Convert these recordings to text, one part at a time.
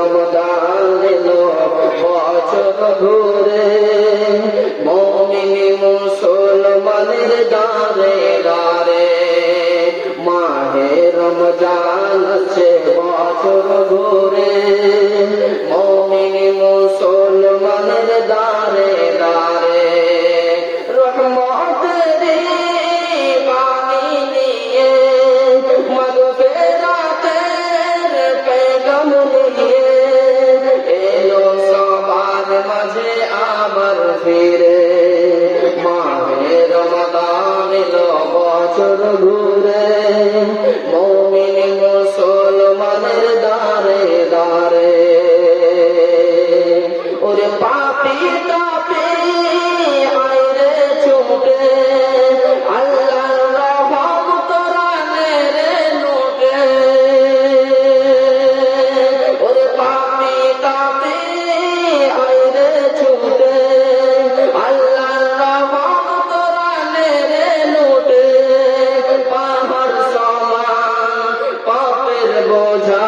রমদান এলো বছর ঘুরে। মমিনী মুসলমানের দারে দারে মাহে রমজান আছে বছর ঘুরে। ফিরে। মাহে রমদান এলো বছর ঘুরে। মমিন মুসলমানের দারে দারে ওরে পাপি বোঝা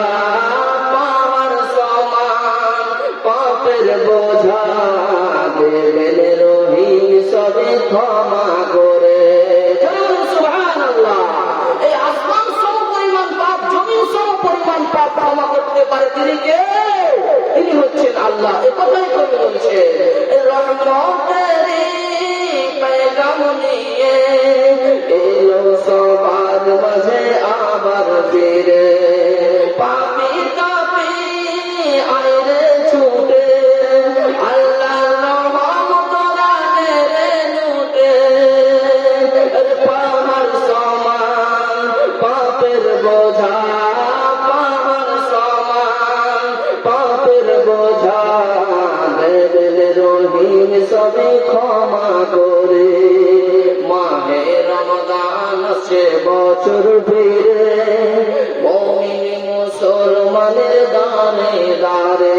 পাহাড় সমান, পাপের বোঝা। দেবেন রহিম সবে ক্ষমা করে। এই আসমান সম পরিমাণ পাপ, জমিন সম পরিমাণ পাপ ক্ষমা করতে পারে। তিনি কে? তিনি হচ্ছেন আল্লাহ। এ কথাই কবি বলছে রহমতের পেগাম নিয়ে এলো সবার মাঝে আবার ফিরে। বোঝা পাহাড় সমান পাপের বোঝা দেবের রহিম সবে ক্ষমা করে মাহে রমদান সে বছর ফিরে মমিন মুসলমানের দানে দারে